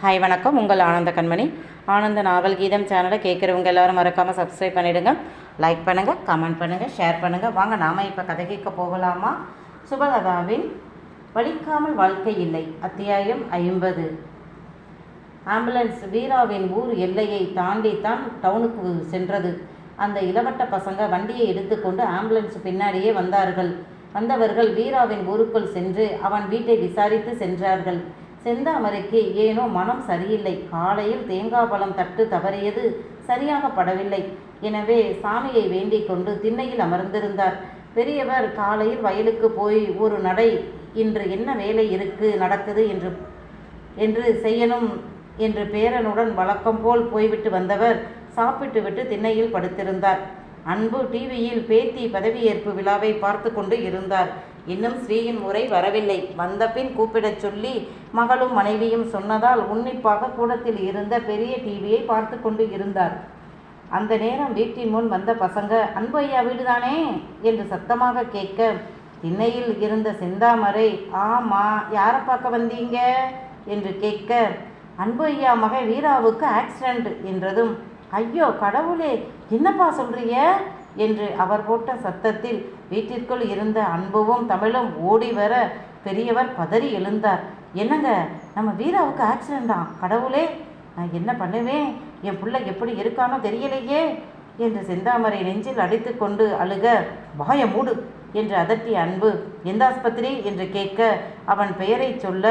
Hi வணக்கம். உங்கள் ஆனந்த கண்மணி. ஆனந்த நாவல் கீதம் சேனலை கேட்குறவங்க எல்லாரும் மறக்காமல் சப்ஸ்கிரைப் பண்ணிவிடுங்க லைக் பண்ணுங்கள் கமெண்ட் பண்ணுங்கள் ஷேர் பண்ணுங்கள் வாங்க நாம் இப்போ கதை கேட்க போகலாமா? சுபலதாவின் வலிக்காமல் வாழ்க்கை இல்லை அத்தியாயம் ஐம்பது. ஆம்புலன்ஸ் வீராவின் ஊர் எல்லையை தாண்டி தான் டவுனுக்கு சென்றது. அந்த இளவட்ட பசங்க வண்டியை எடுத்துக்கொண்டு ஆம்புலன்ஸ் பின்னாடியே வந்தார்கள். வந்தவர்கள் வீராவின் ஊருக்குள் சென்று அவன் வீட்டை விசாரித்து சென்றார்கள். செந்தாமரைக்கு ஏனோ மனம் சரியில்லை. காலையில் தேங்காய் பழம் தட்டு தவறியது சரியாக படவில்லை. எனவே சாமியை வேண்டிக் கொண்டு திண்ணையில் அமர்ந்திருந்தார். பெரியவர் காலையில் வயலுக்கு போய் ஒரு நடை இன்று என்ன வேலை இருக்கு நடக்குது? என்று என்று செய்யணும் என்று பேரனுடன் வழக்கம் போல் போய்விட்டு வந்தவர் சாப்பிட்டுவிட்டு திண்ணையில் படுத்திருந்தார். அன்பு டிவியில் பேத்தி பதவியேற்பு விழாவை பார்த்து கொண்டு இருந்தார். இன்னும் ஸ்ரீயின் முறை வரவில்லை. வந்தபின் கூப்பிடச் சொல்லி மகளும் மனைவியும் சொன்னதால் உன்னிப்பாக கூடத்தில் இருந்த பெரிய டிவியை பார்த்து கொண்டு இருந்தார். அந்த நேரம் வீட்டின் முன் வந்த பசங்க அன்பு ஐயா வீடுதானே? என்று சத்தமாக கேட்க திண்ணையில் இருந்த செந்தாமரை ஆமா யாரை பார்க்க வந்தீங்க? என்று கேட்க அன்பு ஐயா மகன் வீராவுக்கு ஆக்சிடென்ட் என்றதும் ஐயோ கடவுளே என்னப்பா சொல்றிய என்று அவர் போட்ட சத்தத்தில் வீட்டிற்குள் இருந்த அன்புவும் தமிழும் ஓடி வர பெரியவர் பதறி எழுந்தார். என்னங்க நம்ம வீராவுக்கு ஆக்சிடெண்டா கடவுளே நான் என்ன பண்ணுவேன்? என் பிள்ளை எப்படி இருக்கானோ தெரியலையே என்று செந்தாமரை நெஞ்சில் அடித்து கொண்டு அழுக வாய மூடு என்று அதட்டி அன்பு எந்த ஆஸ்பத்திரி? என்று கேட்க அவன் பெயரை சொல்ல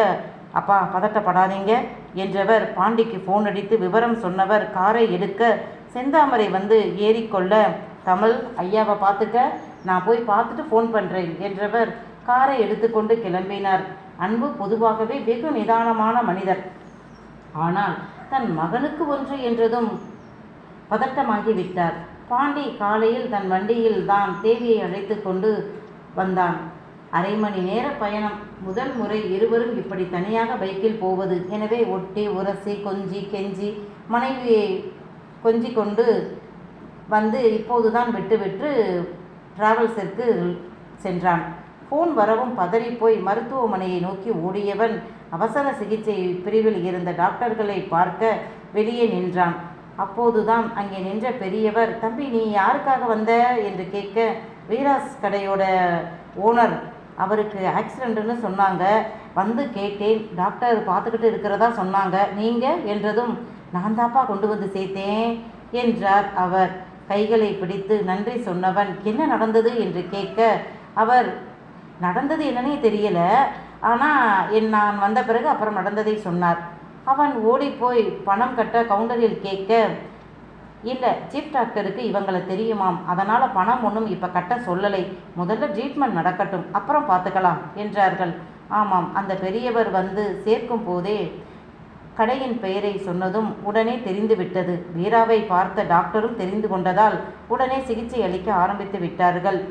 அப்பா பதட்டப்படாதீங்க என்றவர் பாண்டிக்கு ஃபோன் அடித்து விவரம் சொன்னவர் காரை எடுக்க செந்தாமரை வந்து ஏறிக்கொள்ள தமிழ் ஐயாவை பார்த்துக்க நான் போய் பார்த்துட்டு ஃபோன் பண்ணுறேன் என்றவர் காரை எடுத்துக்கொண்டு கிளம்பினார். அன்பு பொதுவாகவே வெகு நிதானமான மனிதர். ஆனால் தன் மகனுக்கு ஒன்று என்றதும் பதட்டமாகிவிட்டார் பாண்டி காலையில் தன் வண்டியில் தான் தேவியை அழைத்து கொண்டு வந்தான். அரை மணி நேர பயணம். முதல் முறை இருவரும் இப்படி தனியாக பைக்கில் போவது. எனவே ஒட்டி உரசி கொஞ்சி கெஞ்சி மனைவியை கொஞ்சி கொண்டு வந்து இப்போதுதான் விட்டு விட்டு டிராவல்ஸிற்கு சென்றான். ஃபோன் வரவும் பதறிப்போய் மருத்துவமனையை நோக்கி ஓடியவன் அவசர சிகிச்சை பிரிவில் இருந்த டாக்டர்களை பார்க்க வெளியே நின்றான். அப்போதுதான் அங்கே நின்ற பெரியவர் தம்பி நீ யாருக்காக வந்த? என்று கேட்க வீராஸ் கடையோட ஓனர். அவருக்கு ஆக்சிடெண்ட்டுன்னு சொன்னாங்க. வந்து கேட்டேன். டாக்டர் பார்த்துக்கிட்டு இருக்கிறதா சொன்னாங்க. நீங்கள் என்றதும் நான் தாப்பா கொண்டு வந்து சேர்த்தேன் என்றார் அவர். கைகளை பிடித்து நன்றி சொன்னவன் என்ன நடந்தது என்று கேட்க அவர் நடந்தது என்னன்னே தெரியல. ஆனால் என் நான் வந்த பிறகு அப்புறம் நடந்ததை சொன்னார். அவன் ஓடிப்போய் பணம் கட்ட கவுண்டரில் கேட்க இல்லை சீஃப் டாக்டருக்கு இவங்களை தெரியுமாம். அதனால் பணம் ஒன்றும் இப்போ கட்ட சொல்லலை. முதல்ல ட்ரீட்மெண்ட் நடக்கட்டும். அப்புறம் பார்த்துக்கலாம் என்றார்கள். ஆமாம் அந்த பெரியவர் வந்து சேர்க்கும் போதே கடையின் பெயரை சொன்னதும் உடனே தெரிந்துவிட்டது. வீராவை பார்த்த டாக்டரும் தெரிந்து கொண்டதால் உடனே சிகிச்சை அளிக்க ஆரம்பித்து விட்டார்கள்.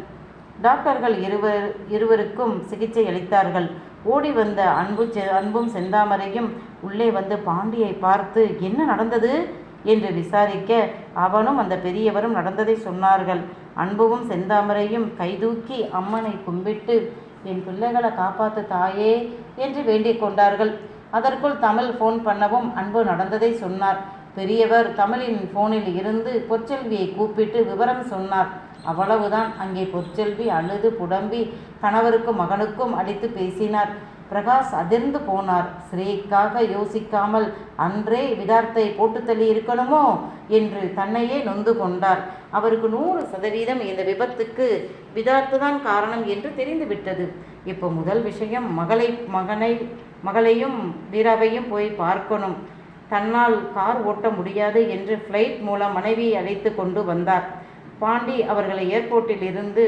டாக்டர்கள் இருவர் இருவருக்கும் சிகிச்சை அளித்தார்கள். ஓடி வந்த அன்பு செ- அன்பும் செந்தாமரையும் உள்ளே வந்து பாண்டியை பார்த்து என்ன நடந்தது? என்று விசாரிக்க அவனும் அந்த பெரியவரும் நடந்ததை சொன்னார்கள். அன்புவும் செந்தாமரையும் கைதூக்கி அம்மனை கும்பிட்டு என் பிள்ளைகளை காப்பாத்து தாயே என்று வேண்டிக் கொண்டார்கள். அதற்குள் தமிழ் ஃபோன் பண்ணவும் அன்பு நடந்ததை சொன்னார். பெரியவர் தமிழின் ஃபோனில் இருந்து பொற்செல்வியை கூப்பிட்டு விவரம் சொன்னார். அவ்வளவுதான். அங்கே பொற்செல்வி அழுது புடம்பி கணவருக்கும் மகனுக்கும் அடித்து பேசினார். பிரகாஷ் அதிர்ந்து போனார். ஸ்ரீக்காக யோசிக்காமல் அன்றே விதார்த்தை போட்டு தள்ளி இருக்கணுமோ என்று தன்னையே நொந்து கொண்டார். அவருக்கு நூறு சதவீதம் இந்த விபத்துக்கு விதார்த்து தான் காரணம் என்று தெரிந்துவிட்டது இப்போ முதல் விஷயம் மகளை மகனை மகளையும் வீராவையும் போய் பார்க்கணும். தன்னால் கார் ஓட்ட முடியாது என்று ஃப்ளைட் மூலம் மனைவியை அழைத்து கொண்டு வந்தார். பாண்டி அவர்களை ஏர்போர்ட்டில் இருந்து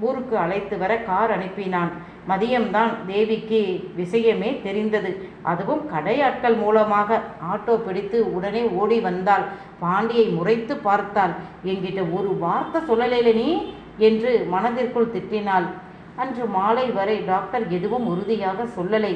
ஊருக்கு அழைத்து வர கார் அனுப்பினான். மதியம்தான் தேவிக்கு விஷயமே தெரிந்தது. அதுவும் கடையாட்கள் மூலமாக. ஆட்டோ பிடித்து உடனே ஓடி வந்தாள். பாண்டியை முறைத்து பார்த்தாள். என்கிட்ட ஒரு வார்த்தை சொல்லலையில நீ? என்று மனதிற்குள் திட்டினாள். அன்று மாலை வரை டாக்டர் எதுவும் உறுதியாக சொல்லலை.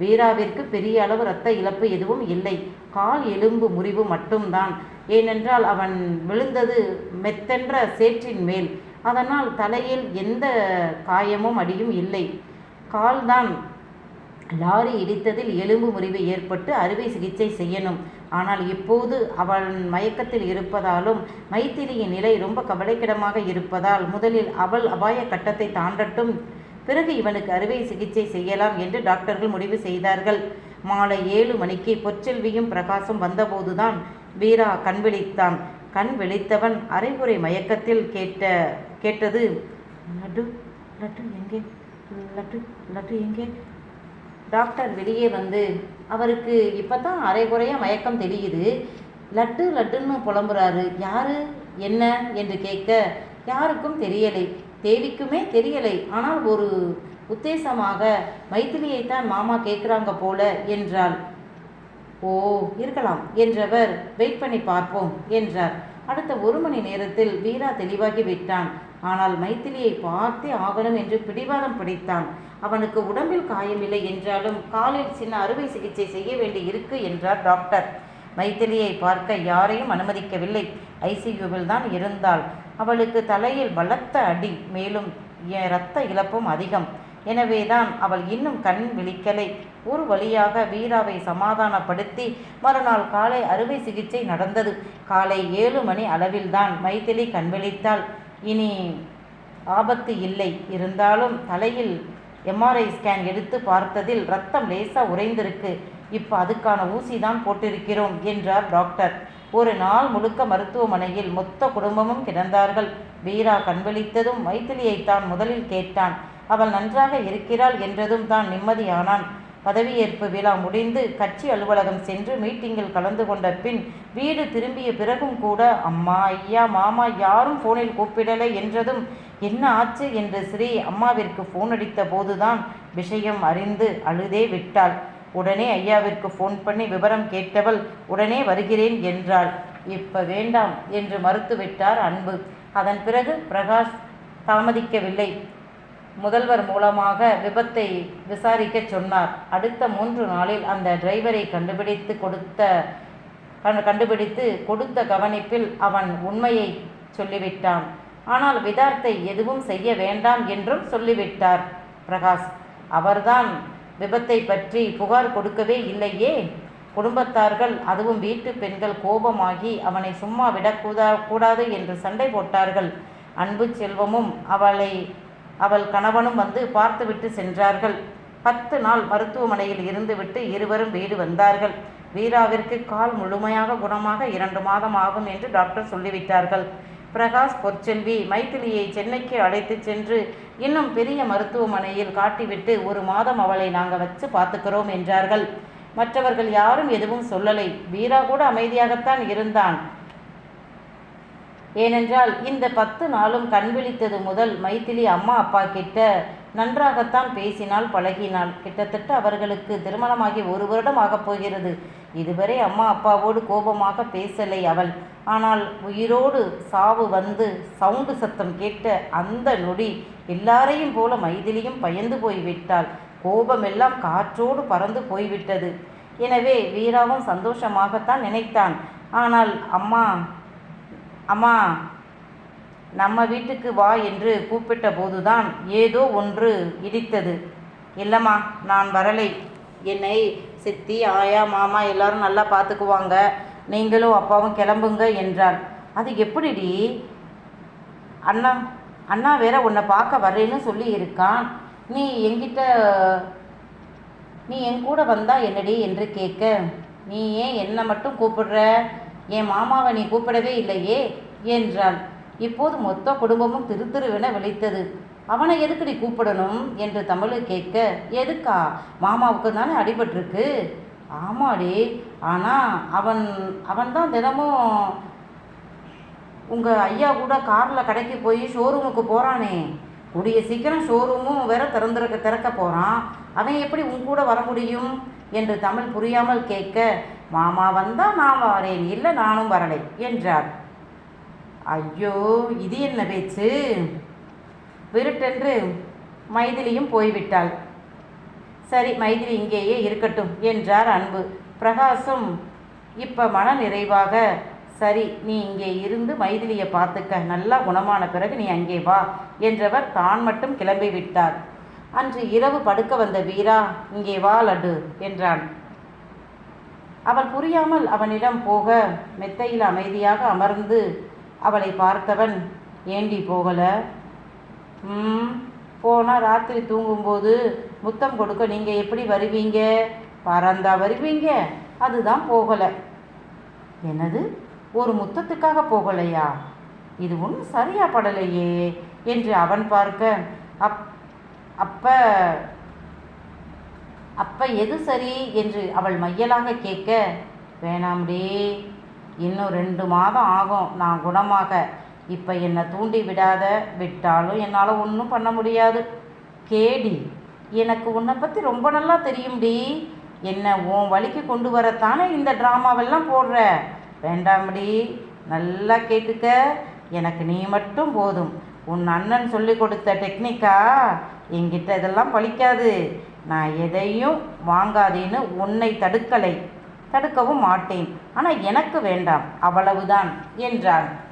வீராவிற்கு பெரிய அளவு இரத்த இழப்பு எதுவும் இல்லை. கால் எலும்பு முறிவு மட்டும்தான். ஏனென்றால் அவன் விழுந்தது மெத்தென்ற சேற்றின் மேல். அதனால் தலையில் எந்த காயமும் அடியும் இல்லை. கால்தான் லாரி இடித்ததில் எலும்பு முறிவு ஏற்பட்டு அறுவை சிகிச்சை செய்யணும். ஆனால் இப்போது அவன் மயக்கத்தில் இருப்பதாலும் மைத்திரியின் நிலை ரொம்ப கவலைக்கிடமாக இருப்பதால் முதலில் அவள் அபாய கட்டத்தை தாண்டட்டும். பிறகு இவனுக்கு அறுவை சிகிச்சை செய்யலாம் என்று டாக்டர்கள் முடிவு செய்தார்கள். மாலை ஏழு மணிக்கு பொற்செல்வியும் பிரகாசம் வந்தபோதுதான் வீரா கண் விழித்தான். கண் விழித்தவன் அரைகுறை மயக்கத்தில் கேட்ட கேட்டது லட்டு லட்டு எங்கே? லட்டு லட்டு எங்கே? டாக்டர் வெளியே வந்து அவருக்கு இப்போ தான் அரைகுறையாக மயக்கம் தெரியுது. லட்டு லட்டுன்னு புலம்புறாரு. யாரு? என்ன? என்று கேட்க யாருக்கும் தெரியலை. தேவிக்குமே தெரியலை. ஆனால் ஒரு உத்தேசமாக மைத்திலியைத்தான் மாமா கேட்குறாங்க போல என்றாள். ஓ இருக்கலாம் என்றவர் வெயிட் பண்ணி பார்ப்போம் என்றார். அடுத்த ஒரு மணி நேரத்தில் வீரா தெளிவாகி விட்டான். ஆனால் மைத்திலியை பார்த்தே ஆகணும் என்று பிடிவாதம் பிடித்தான். அவனுக்கு உடம்பில் காயமில்லை என்றாலும் காலில் சின்ன அறுவை சிகிச்சை செய்ய வேண்டி இருக்கு என்றார் டாக்டர். மைத்திலியை பார்க்க யாரையும் அனுமதிக்கவில்லை. ஐசியூவில் தான் இருந்தாள். அவளுக்கு தலையில் பலத்த அடி மேலும் எ- இரத்த இழப்பும் அதிகம். எனவேதான் அவள் இன்னும் கண் விழிக்கலை. ஒரு வழியாக வீராவை சமாதானப்படுத்தி மறுநாள் காலை அறுவை சிகிச்சை நடந்தது. காலை ஏழு மணி அளவில்தான் மைதிலி கண்விழித்தாள் இனி ஆபத்து இல்லை. இருந்தாலும் தலையில் எம்ஆர்ஐ ஸ்கேன் எடுத்து பார்த்ததில் ரத்தம் லேசாக உறைந்திருக்கு. இப்போ அதுக்கான ஊசி தான் போட்டிருக்கிறோம் என்றார் டாக்டர். ஒரு நாள் முழுக்க மருத்துவமனையில் மொத்த குடும்பமும் கிடந்தார்கள். வீரா கண்விழித்ததும் மைத்திலியைத்தான் முதலில் கேட்டான். அவள் நன்றாக இருக்கிறாள் என்றதும் தான் நிம்மதியானான். பதவியேற்பு விழா முடிந்து கட்சி அலுவலகம் சென்று மீட்டிங்கில் கலந்து கொண்ட பின் வீடு திரும்பிய பிறகும் கூட அம்மா ஐயா மாமா யாரும் ஃபோனில் கூப்பிடலை என்றதும் என்ன ஆச்சு? என்று ஸ்ரீ அம்மாவிற்கு ஃபோன் அடித்த போதுதான் விஷயம் அறிந்து அழுதே விட்டாள். உடனே ஐயாவிற்கு ஃபோன் பண்ணி விவரம் கேட்டவள் உடனே வருகிறேன் என்றாள். இப்ப வேண்டாம் என்று மறுத்துவிட்டார் அன்பு. அதன் பிறகு பிரகாஷ் தாமதிக்கவில்லை. முதல்வர் மூலமாக விபத்தை விசாரிக்க சொன்னார். அடுத்த மூன்று நாளில் அந்த டிரைவரை கண்டுபிடித்து கொடுத்த கண்டுபிடித்து கொடுத்த கவனிப்பில் அவன் உண்மையை சொல்லிவிட்டான். ஆனால் விதார்த்தை எதுவும் செய்ய வேண்டாம் என்றும் சொல்லிவிட்டார் பிரகாஷ். அவர்தான் விபத்தை பற்றி புகார் கொடுக்கவே இல்லையே. குடும்பத்தார்கள் அதுவும் வீட்டு பெண்கள் கோபமாகி அவனை சும்மா விடக்கூடா கூடாது என்று சண்டை போட்டார்கள். அன்பு செல்வமும் அவளை அவள் கணவனும் வந்து பார்த்துவிட்டு சென்றார்கள். பத்து நாள் மருத்துவமனையில் இருந்துவிட்டு இருவரும் வீடு வந்தார்கள். வீராவிற்கு கால் முழுமையாக குணமாக இரண்டு மாதம் ஆகும் என்று டாக்டர் சொல்லிவிட்டார்கள். பிரகாஷ் பொற்செல்வி மைத்திலியை சென்னைக்கு அழைத்துச் சென்று இன்னும் பெரிய மருத்துவமனையில் காட்டிவிட்டு ஒரு மாதம் அவளை நாங்கள் வச்சு பார்த்துக்கிறோம் என்றார்கள். மற்றவர்கள் யாரும் எதுவும் சொல்லலை. வீரா கூட அமைதியாகத்தான் இருந்தான். ஏனென்றால் இந்த பத்து நாளும் கண் விழித்தது முதல் மைத்திலி அம்மா அப்பா கிட்ட நன்றாகத்தான் பேசினாள் பழகினாள் கிட்டத்தட்ட அவர்களுக்கு திருமணமாகி ஒரு வருடம் ஆகப் போகிறது. இதுவரை அம்மா அப்பாவோடு கோபமாக பேசலை அவள். ஆனால் உயிரோடு சாவு வந்து சவுண்டு சத்தம் கேட்ட அந்த நொடி எல்லாரையும் போல மைதிலியும் பயந்து போய்விட்டாள். கோபமெல்லாம் காற்றோடு பறந்து போய்விட்டது. எனவே வீராவும் சந்தோஷமாகத்தான் நினைத்தான். ஆனால் அம்மா அம்மா நம்ம வீட்டுக்கு வா என்று கூப்பிட்ட போதுதான் ஏதோ ஒன்று இடித்தது. இல்லைம்மா நான் வரலை. என்னை சித்தி ஆயா மாமா எல்லாரும் நல்லா பார்த்துக்குவாங்க. நீங்களும் அப்பாவும் கிளம்புங்க என்றாள். அது எப்படிடி? அண்ணா அண்ணா வேற உன்னை பார்க்க வரேன்னு சொல்லி இருக்கான் நீ எங்கிட்ட நீ என் கூட வந்தா என்னடி என்று கேட்க நீ ஏன் என்னை மட்டும் கூப்பிடுற? என் மாமாவை நீ கூப்பிடவே இல்லையே? என்றாள் இப்போது மொத்த குடும்பமும் திரு திருவென விழித்தது. அவனை எதுக்கு நீ கூப்பிடணும்? என்று தமிழை கேட்க எதுக்கா? மாமாவுக்கு தானே அடிபட்டிருக்கு? ஆமாடி. ஆனால் அவன் அவன் தான் தினமும் உங்கள் ஐயா கூட காரில் கடைக்கு போய் ஷோரூமுக்கு போகிறானே கூடிய சீக்கிரம் ஷோரூமும் வேற திறந்திருக்க திறக்க போகிறான் அவன் எப்படி உன் கூட வர முடியும்? என்று தமிழ் புரியாமல் கேட்க மாமா வந்தால் நான் வரேன் இல்லை நானும் வரலை என்றார். ஐயோ இது என்ன பேச்சு? விருட்டென்று மைதிலியும் போய்விட்டாள். சரி மைதிலி இங்கேயே இருக்கட்டும் என்றார் அன்பு. பிரகாசும் இப்போ மன நிறைவாக சரி நீ இங்கே இருந்து மைதிலியை பார்த்துக்க நல்லா குணமான பிறகு நீ அங்கே வா என்றவர் தான் மட்டும் கிளம்பி விட்டார் அன்று இரவு படுக்க வந்த வீரா இங்கே வா லடு என்றான். அவள் புரியாமல் அவனிடம் போக மெத்தையில் அமைதியாக அமர்ந்து அவளை பார்த்தவன் ஏண்டி போகல? ம் போனால் ராத்திரி தூங்கும்போது முத்தம் கொடுக்க நீங்கள் எப்படி வருவீங்க? பறந்தா வருவீங்க அதுதான் போகலை. என்னது? ஒரு முத்தத்துக்காக போகலையா? இது ஒன்றும் சரியா படலையே என்று அவன் பார்க்க அப் அப்ப அப்போ எது சரி என்று அவள் மையலாக கேட்க வேணாம்டி இன்னும் ரெண்டு மாதம் ஆகும். நான் குணமாக. இப்போ என்னை தூண்டி விடாத விட்டாலும் என்னால் ஒன்றும் பண்ண முடியாது. கேடி எனக்கு உன்னை பற்றி ரொம்ப நல்லா தெரியும்டி என்னை உன் வழிக்கு கொண்டு வரத்தானே இந்த ட்ராமாவெல்லாம் போடுற? வேண்டாம்டி நல்லா கேட்டுக்க. எனக்கு நீ மட்டும் போதும். உன் அண்ணன் சொல்லி கொடுத்த டெக்னிக்கா? என்கிட்ட இதெல்லாம் பழிக்காது. நான் எதையும் வாங்காதேன்னு உன்னை தடுக்கலை. தடுக்கவும் மாட்டேன். ஆனால் எனக்கு வேண்டாம். அவ்வளவுதான் என்றான்